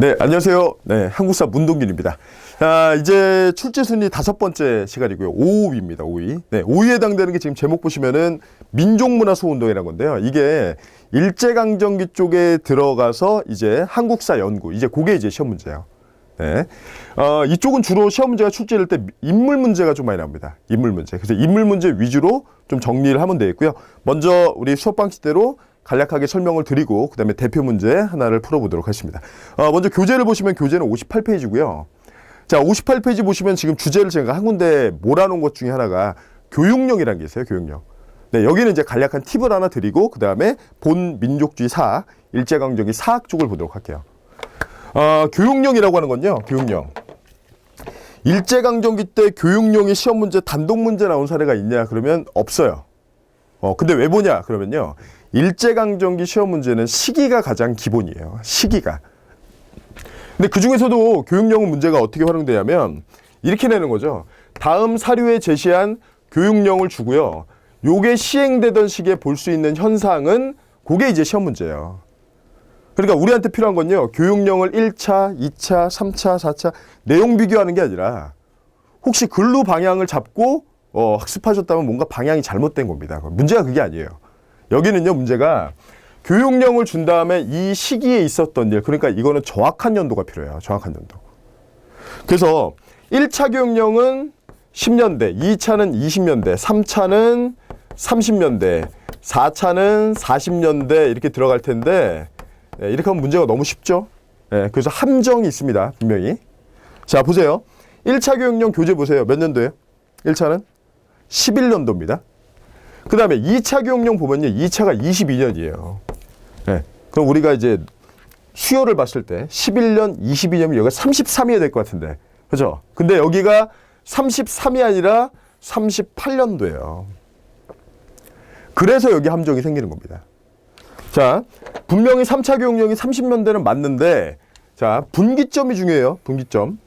네, 안녕하세요. 네, 한국사 문동균입니다. 아, 이제 출제 순위 다섯 번째 시간이고요. 5위입니다, 5위. 네, 5위에 해당되는 게 지금 제목 보시면은 민족문화 소운동이라는 건데요. 이게 일제강점기 쪽에 들어가서 이제 한국사 연구, 이제 그게 이제 시험 문제예요. 네. 어, 이쪽은 주로 시험 문제가 출제될 때 인물 문제가 좀 많이 나옵니다. 인물 문제. 그래서 인물 문제 위주로 좀 정리를 하면 되겠고요. 먼저 우리 수업 방식대로 간략하게 설명을 드리고 그다음에 대표 문제 하나를 풀어보도록 하겠습니다. 어, 먼저 교재를 보시면 교재는 58페이지고요. 자, 58페이지 보시면 지금 주제를 제가 한 군데 몰아놓은 것 중에 하나가 교육령이라는 게 있어요. 교육령. 네, 여기는 이제 간략한 팁을 하나 드리고 그 다음에 본 민족주의 사학, 일제강점기 사학 쪽을 보도록 할게요. 어, 교육령이라고 하는 건요. 교육령. 일제강점기 때 교육령이 시험 문제 단독 문제 나온 사례가 있냐 그러면 없어요. 어, 근데 왜 보냐 그러면요. 일제강점기 시험 문제는 시기가 가장 기본이에요. 시기가. 근데 그 중에서도 교육령 문제가 어떻게 활용되냐면 이렇게 내는 거죠. 다음 사료에 제시한 교육령을 주고요. 요게 시행되던 시기에 볼 수 있는 현상은 그게 이제 시험 문제예요. 그러니까 우리한테 필요한 건요. 교육령을 1차, 2차, 3차, 4차 내용 비교하는 게 아니라 혹시 글로 방향을 잡고 어, 학습하셨다면 뭔가 방향이 잘못된 겁니다. 문제가 그게 아니에요. 여기는요, 문제가 교육령을 준 다음에 이 시기에 있었던 일, 그러니까 이거는 정확한 연도가 필요해요. 정확한 연도. 그래서 1차 교육령은 10년대, 2차는 20년대, 3차는 30년대, 4차는 40년대 이렇게 들어갈 텐데 예, 이렇게 하면 문제가 너무 쉽죠? 예, 그래서 함정이 있습니다. 분명히. 자, 보세요. 1차 교육령 교재 보세요. 몇 년도예요? 1차는 11년도입니다. 그 다음에 2차 교육령 보면요. 2차가 22년이에요. 예, 그럼 우리가 이제 수요를 봤을 때 11년, 22년이면 여기가 33이어야 될 것 같은데. 그죠? 근데 여기가 33이 아니라 38년도예요. 그래서 여기 함정이 생기는 겁니다. 자, 분명히 3차 교육령이 30년대는 맞는데, 자, 분기점이 중요해요. 분기점.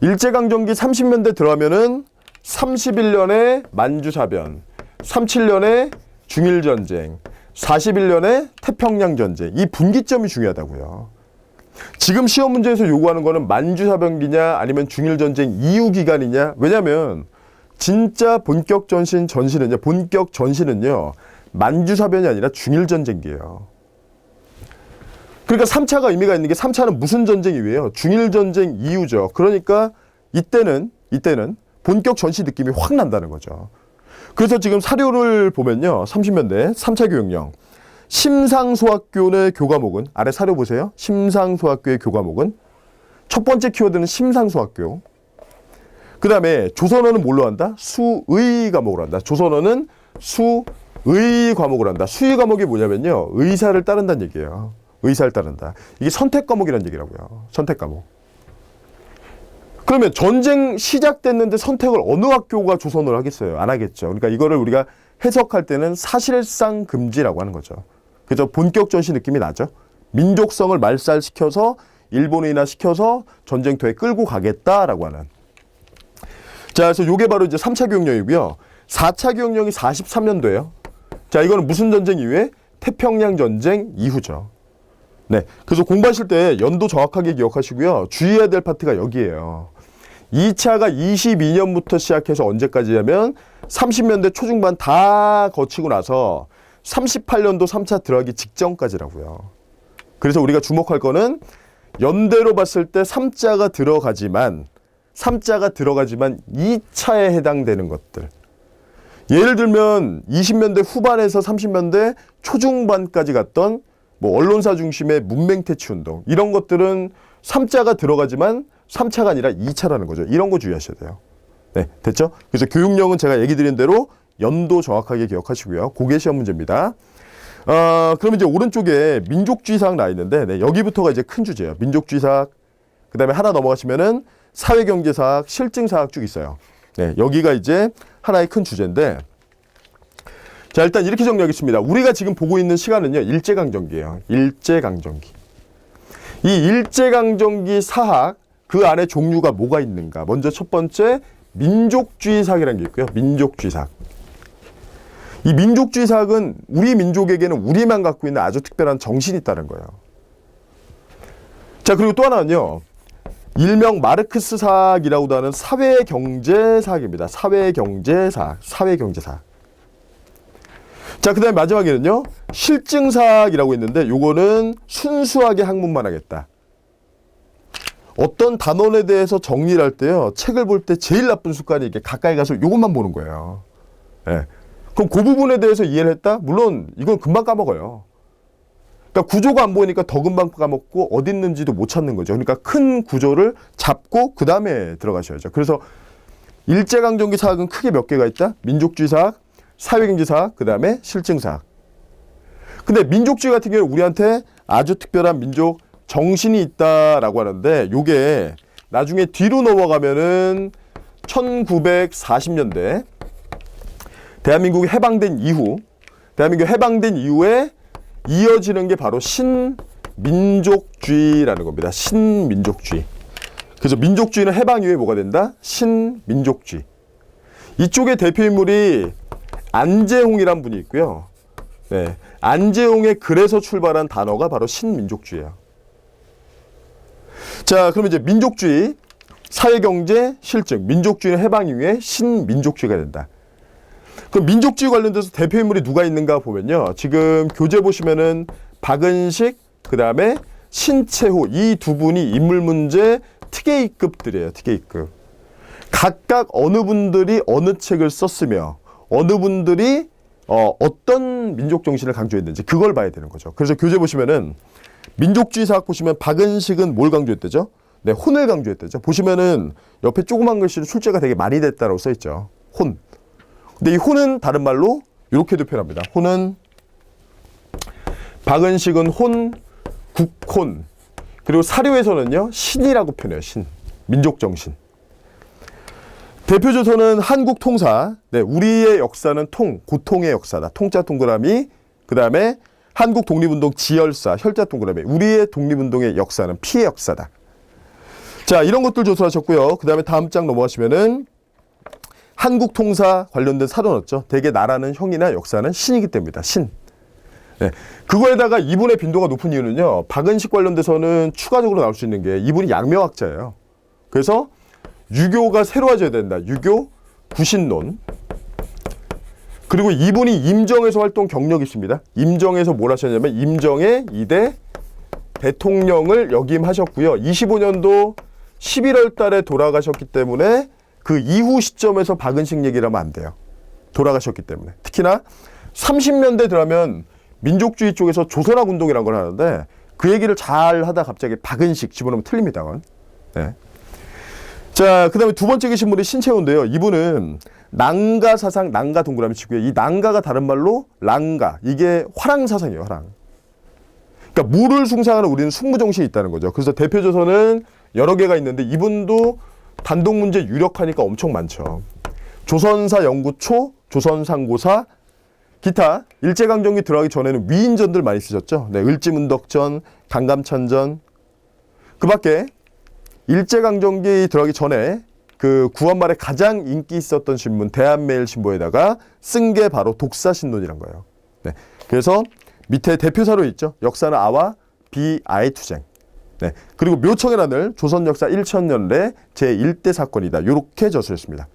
일제강점기 30년대 들어가면은 31년에 만주사변, 37년에 중일 전쟁, 41년에 태평양 전쟁. 이 분기점이 중요하다고요. 지금 시험 문제에서 요구하는 거는 만주사변기냐 아니면 중일 전쟁 이후 기간이냐. 왜냐면 진짜 본격 전신 전신은요. 본격 전신은요. 만주 사변이 아니라 중일 전쟁기예요. 그러니까 3차가 의미가 있는 게 3차는 무슨 전쟁 이후에요? 중일 전쟁 이후죠. 그러니까 이때는 이때는 본격 전시 느낌이 확 난다는 거죠. 그래서 지금 사료를 보면요. 30년대 3차 교육령. 심상소학교의 교과목은 아래 사료 보세요. 심상소학교의 교과목은 첫 번째 키워드는 심상소학교. 그 다음에 조선어는 뭘로 한다? 수의 과목으로 한다. 조선어는 수의 과목을 한다. 수의 과목이 뭐냐면요. 의사를 따른다는 얘기예요. 의사를 따른다. 이게 선택 과목이라는 얘기라고요. 선택 과목. 그러면 전쟁 시작됐는데 선택을 어느 학교가 조선을 하겠어요? 안 하겠죠. 그러니까 이거를 우리가 해석할 때는 사실상 금지라고 하는 거죠. 그죠? 본격 전시 느낌이 나죠. 민족성을 말살시켜서 일본인화 시켜서 전쟁터에 끌고 가겠다라고 하는. 자, 그래서 요게 바로 이제 3차 교육령이고요. 4차 교육령이 43년도예요. 자, 이거는 무슨 전쟁 이후에? 태평양 전쟁 이후죠. 네. 그래서 공부하실 때 연도 정확하게 기억하시고요. 주의해야 될 파트가 여기에요. 2차가 22년부터 시작해서 언제까지냐면 30년대 초중반 다 거치고 나서 38년도 3차 들어가기 직전까지라고요. 그래서 우리가 주목할 거는 연대로 봤을 때 3자가 들어가지만 3자가 들어가지만 2차에 해당되는 것들. 예를 들면 20년대 후반에서 30년대 초중반까지 갔던 뭐 언론사 중심의 문맹 퇴치 운동 이런 것들은 3자가 들어가지만 3차가 아니라 2차라는 거죠. 이런 거 주의하셔야 돼요. 네, 됐죠? 그래서 교육령은 제가 얘기 드린 대로 연도 정확하게 기억하시고요. 고개 시험 문제입니다. 어, 그러면 이제 오른쪽에 민족주의 사학 나 있는데 네, 여기부터가 이제 큰 주제예요. 민족주의 사학. 그 다음에 하나 넘어가시면은 사회경제 사학, 실증 사학 쭉 있어요. 네, 여기가 이제 하나의 큰 주제인데 자, 일단 이렇게 정리하겠습니다. 우리가 지금 보고 있는 시간은요. 일제강점기예요. 일제강점기. 이 일제강점기 사학 그 안에 종류가 뭐가 있는가? 먼저 첫 번째 민족주의 사학이라는 게 있고요. 민족주의 사학. 이 민족주의 사학은 우리 민족에게는 우리만 갖고 있는 아주 특별한 정신이 있다는 거예요. 자, 그리고 또 하나는요. 일명 마르크스 사학이라고도 하는 사회 경제 사학입니다. 사회 경제 사학, 사회 경제 사학. 자, 그 다음에 마지막에는요. 실증 사학이라고 있는데 요거는 순수하게 학문만 하겠다. 어떤 단원에 대해서 정리를 할 때요. 책을 볼 때 제일 나쁜 습관이 이렇게 가까이 가서 요것만 보는 거예요. 예. 그럼 그 부분에 대해서 이해를 했다? 물론 이건 금방 까먹어요. 그러니까 구조가 안 보이니까 더 금방 까먹고 어디 있는지도 못 찾는 거죠. 그러니까 큰 구조를 잡고 그 다음에 들어가셔야죠. 그래서 일제강점기 사학은 크게 몇 개가 있다? 민족주의 사학, 사회경제 사학, 그 다음에 실증 사학. 근데 민족주의 같은 경우는 우리한테 아주 특별한 민족 정신이 있다라고 하는데 요게 나중에 뒤로 넘어가면은 1940년대 대한민국이 해방된 이후 대한민국 해방된 이후에 이어지는 게 바로 신민족주의라는 겁니다. 신민족주의. 그래서 민족주의는 해방 이후에 뭐가 된다? 신민족주의. 이쪽의 대표 인물이 안재홍이란 분이 있고요. 네. 안재홍의 글에서 출발한 단어가 바로 신민족주의예요. 자, 그럼 이제 민족주의, 사회경제, 실증, 민족주의는 해방 이후에 신민족주의가 된다. 그럼 민족주의 관련돼서 대표 인물이 누가 있는가 보면요. 지금 교재 보시면은 박은식, 그 다음에 신채호 이 두 분이 인물 문제 특혜이급들이에요. 특혜이급. 각각 어느 분들이 어느 책을 썼으며 어느 분들이 어, 어떤 민족 정신을 강조했는지 그걸 봐야 되는 거죠. 그래서 교재 보시면은 민족주의 사학 보시면 박은식은 뭘 강조했대죠? 네, 혼을 강조했대죠. 보시면은 옆에 조그만 글씨로 출제가 되게 많이 됐다라고 써 있죠. 혼. 근데 이 혼은 다른 말로 이렇게도 표현합니다. 혼은 박은식은 혼, 국혼. 그리고 사료에서는요 신이라고 표현해요. 신. 민족 정신. 대표 조서는 한국 통사. 네, 우리의 역사는 통, 고통의 역사다. 통자 동그라미. 그 다음에 한국 독립운동 지열사, 혈자 동그라미. 우리의 독립운동의 역사는 피의 역사다. 자, 이런 것들 조사하셨고요. 그 다음에 다음 장 넘어가시면은 한국 통사 관련된 사료 넣었죠. 대개 나라는 형이나 역사는 신이기 때문이다. 신. 네. 그거에다가 이분의 빈도가 높은 이유는요. 박은식 관련돼서는 추가적으로 나올 수 있는 게 이분이 양명학자예요. 그래서 유교가 새로워져야 된다. 유교 구신론. 그리고 이분이 임정에서 활동 경력이 있습니다. 임정에서 뭘 하셨냐면 임정의 이대 대통령을 역임하셨고요. 25년도 11월 달에 돌아가셨기 때문에 그 이후 시점에서 박은식 얘기를 하면 안 돼요. 돌아가셨기 때문에. 특히나 30년대 들어가면 민족주의 쪽에서 조선학 운동이라는 걸 하는데 그 얘기를 잘 하다 갑자기 박은식 집어넣으면 틀립니다. 네. 자, 그 다음에 두 번째 계신 분이 신채호인데요. 이분은 난가 사상, 난가 동그라미 치고요. 이 난가가 다른 말로 랑가. 이게 화랑 사상이에요, 화랑. 그러니까 물을 숭상하는 우리는 숙무정신이 있다는 거죠. 그래서 대표 조서는 여러 개가 있는데 이분도 단독 문제 유력하니까 엄청 많죠. 조선사 연구초, 조선상고사, 기타 일제강점기 들어가기 전에는 위인전들 많이 쓰셨죠. 네, 을지문덕전, 강감찬전. 그 밖에 일제강점기 들어가기 전에 그 구한말에 가장 인기 있었던 신문 대한매일 신보에다가 쓴 게 바로 독사신론이란 거예요. 네, 그래서 밑에 대표사로 있죠. 역사는 아와 비 아의 투쟁. 네. 그리고 묘청의 난을 조선 역사 1000년대 제1대 사건이다. 이렇게 저술했습니다.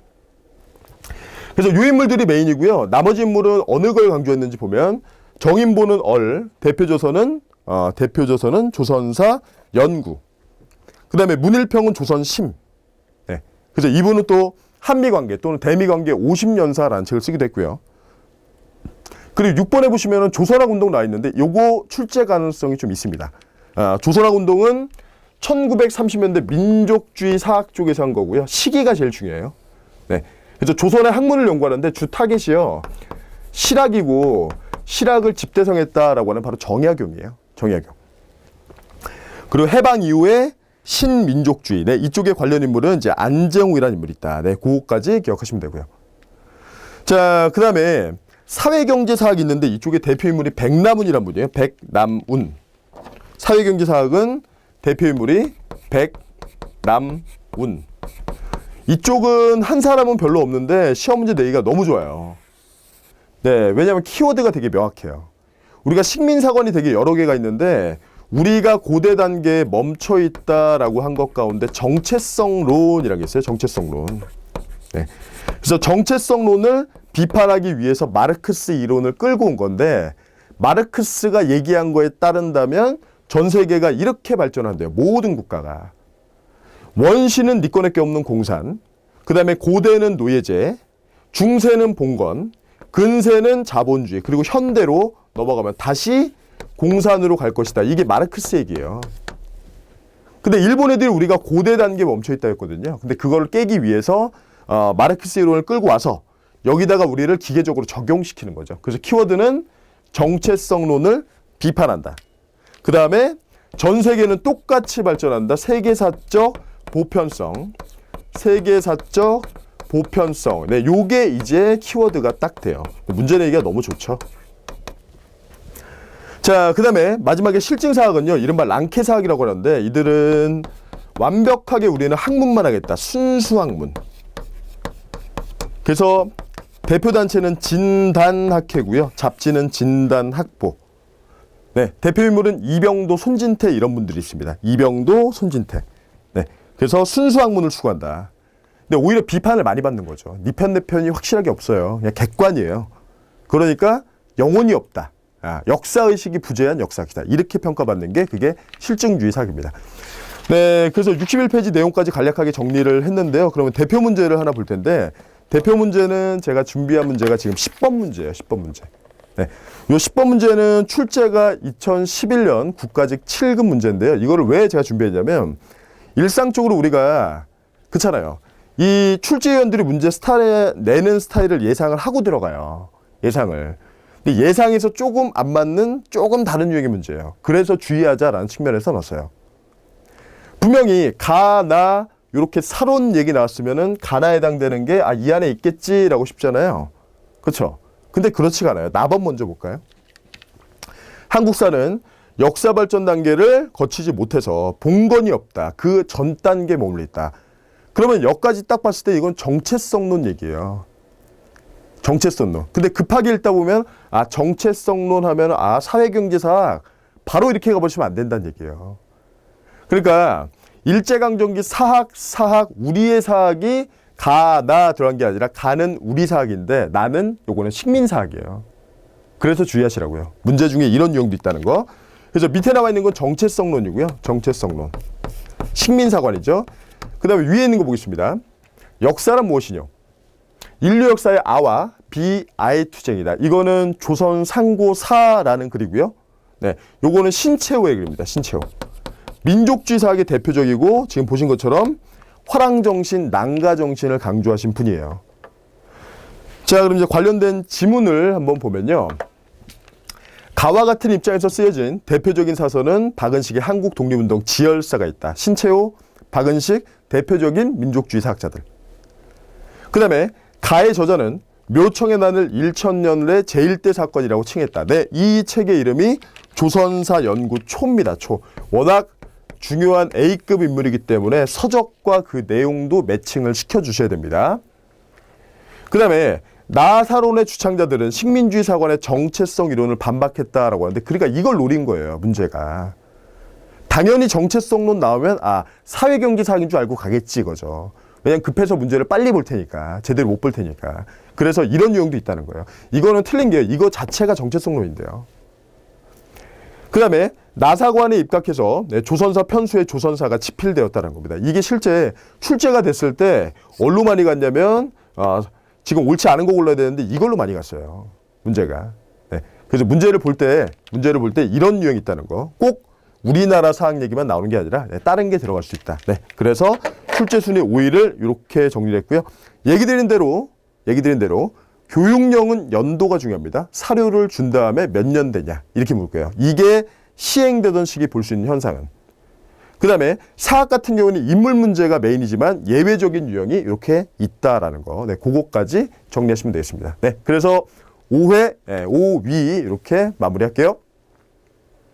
그래서 요 인물들이 메인이고요. 나머지 인물은 어느 걸 강조했는지 보면 정인보는 얼, 대표조선은 어, 대표조선은 조선사 연구. 그다음에 문일평은 조선심. 네. 그래서 이분은 또 한미 관계 또는 대미 관계 50년사라는 책을 쓰기도 했고요. 그리고 6번에 보시면은 조선학 운동 나와 있는데 요거 출제 가능성이 좀 있습니다. 아, 조선학 운동은 1930년대 민족주의 사학 쪽에서 한 거고요. 시기가 제일 중요해요. 네. 그래서 조선의 학문을 연구하는데 주 타겟이요. 실학이고 실학을 집대성했다라고 하는 바로 정약용이에요. 정약용. 그리고 해방 이후에 신민족주의. 네, 이쪽에 관련 인물은 이제 안재홍이라는 인물이 있다. 네, 그거까지 기억하시면 되고요. 자, 그 다음에 사회경제사학이 있는데 이쪽에 대표 인물이 백남운이란 분이에요. 백남운. 사회경제사학은 대표 인물이 백남운. 이쪽은 한 사람은 별로 없는데 시험 문제 내기가 너무 좋아요. 네, 왜냐하면 키워드가 되게 명확해요. 우리가 식민사관이 되게 여러 개가 있는데 우리가 고대 단계에 멈춰 있다라고 한 것 가운데 정체성론이라는 게 있어요. 정체성론. 네. 그래서 정체성론을 비판하기 위해서 마르크스 이론을 끌고 온 건데 마르크스가 얘기한 거에 따른다면 전 세계가 이렇게 발전한대요. 모든 국가가. 원시는 네 니꺼 내게 없는 공산, 그 다음에 고대는 노예제, 중세는 봉건, 근세는 자본주의, 그리고 현대로 넘어가면 다시 공산으로 갈 것이다. 이게 마르크스 얘기예요. 근데 일본 애들이 우리가 고대 단계에 멈춰 있다 했거든요. 근데 그걸 깨기 위해서 어, 마르크스 이론을 끌고 와서 여기다가 우리를 기계적으로 적용시키는 거죠. 그래서 키워드는 정체성론을 비판한다. 그 다음에 전 세계는 똑같이 발전한다. 세계사적 보편성. 세계사적 보편성. 네, 요게 이제 키워드가 딱 돼요. 문제 내기가 너무 좋죠. 자, 그 다음에 마지막에 실증 사학은요, 이른바 랑케 사학이라고 하는데, 이들은 완벽하게 우리는 학문만 하겠다. 순수 학문. 그래서 대표 단체는 진단학회고요. 잡지는 진단학보. 네, 대표 인물은 이병도, 손진태 이런 분들이 있습니다. 이병도, 손진태. 네, 그래서 순수 학문을 추구한다. 근데 오히려 비판을 많이 받는 거죠. 네 편, 내 편이 확실하게 없어요. 그냥 객관이에요. 그러니까 영혼이 없다. 아, 역사의식이 부재한 역사학이다. 이렇게 평가받는 게 그게 실증주의 사학입니다. 네, 그래서 61페이지 내용까지 간략하게 정리를 했는데요. 그러면 대표 문제를 하나 볼 텐데, 대표 문제는 제가 준비한 문제가 지금 10번 문제예요. 10번 문제. 네. 요 10번 문제는 출제가 2011년 국가직 7급 문제인데요. 이거를 왜 제가 준비했냐면, 일상적으로 우리가, 그렇잖아요. 이 출제위원들이 문제 스타일, 내는 스타일을 예상을 하고 들어가요. 예상을. 근데 예상에서 조금 안 맞는 조금 다른 유형의 문제예요. 그래서 주의하자라는 측면에서 넣었어요. 분명히 가나 이렇게 사론 얘기 나왔으면은 가나에 해당되는 게 아 이 안에 있겠지라고 싶잖아요. 그렇죠? 근데 그렇지가 않아요. 나번 먼저 볼까요? 한국사는 역사 발전 단계를 거치지 못해서 봉건이 없다. 그 전 단계에 머물러 있다. 그러면 여기까지 딱 봤을 때 이건 정체성론 얘기예요. 정체성론. 근데 급하게 읽다 보면 아 정체성론 하면 아 사회경제사학 바로 이렇게 가보시면 안 된다는 얘기예요. 그러니까 일제강점기 사학 사학 우리의 사학이 가나 들어간 게 아니라 가는 우리 사학인데 나는 요거는 식민 사학이에요. 그래서 주의하시라고요. 문제 중에 이런 유형도 있다는 거. 그래서 밑에 나와 있는 건 정체성론이고요. 정체성론. 식민사관이죠. 그 다음에 위에 있는 거 보겠습니다. 역사란 무엇이냐? 인류 역사의 아와 비 아의 투쟁이다. 이거는 조선 상고사라는 글이고요. 네, 요거는 신채호의 글입니다. 신채호. 민족주의 사학의 대표적이고 지금 보신 것처럼 화랑정신, 난가정신을 강조하신 분이에요. 자, 그럼 이제 관련된 지문을 한번 보면요. 가와 같은 입장에서 쓰여진 대표적인 사서는 박은식의 한국 독립운동 지열사가 있다. 신채호, 박은식 대표적인 민족주의 사학자들. 그 다음에 가의 저자는 묘청의 난을 1천년의 제1대 사건이라고 칭했다. 네, 이 책의 이름이 조선사 연구 초입니다. 초. 워낙 중요한 A급 인물이기 때문에 서적과 그 내용도 매칭을 시켜주셔야 됩니다. 그 다음에 나사론의 주창자들은 식민주의 사관의 정체성 이론을 반박했다라고 하는데 그러니까 이걸 노린 거예요. 문제가. 당연히 정체성론 나오면 아 사회경제사학인 줄 알고 가겠지 이거죠. 왜냐면 급해서 문제를 빨리 볼 테니까 제대로 못 볼 테니까 그래서 이런 유형도 있다는 거예요. 이거는 틀린 게 이거 자체가 정체성론인데요. 그 다음에 나사관에 입각해서 네, 조선사 편수의 조선사가 집필되었다는 겁니다. 이게 실제 출제가 됐을 때 어디로 많이 갔냐면 아, 지금 옳지 않은 거 골라야 되는데 이걸로 많이 갔어요. 문제가. 네. 그래서 문제를 볼 때 문제를 볼 때 이런 유형이 있다는 거. 꼭 우리나라 사학 얘기만 나오는 게 아니라 네, 다른 게 들어갈 수 있다. 네. 그래서 출제 순위 5위를 이렇게 정리를 했고요. 얘기 드린 대로 얘기 드린 대로 교육령은 연도가 중요합니다. 사료를 준 다음에 몇 년 되냐 이렇게 물 거예요. 이게 시행되던 시기 볼 수 있는 현상은. 그 다음에 사학 같은 경우는 인물 문제가 메인이지만 예외적인 유형이 이렇게 있다라는 거. 네, 그거까지 정리하시면 되겠습니다. 네, 그래서 5회, 네, 5위 이렇게 마무리할게요.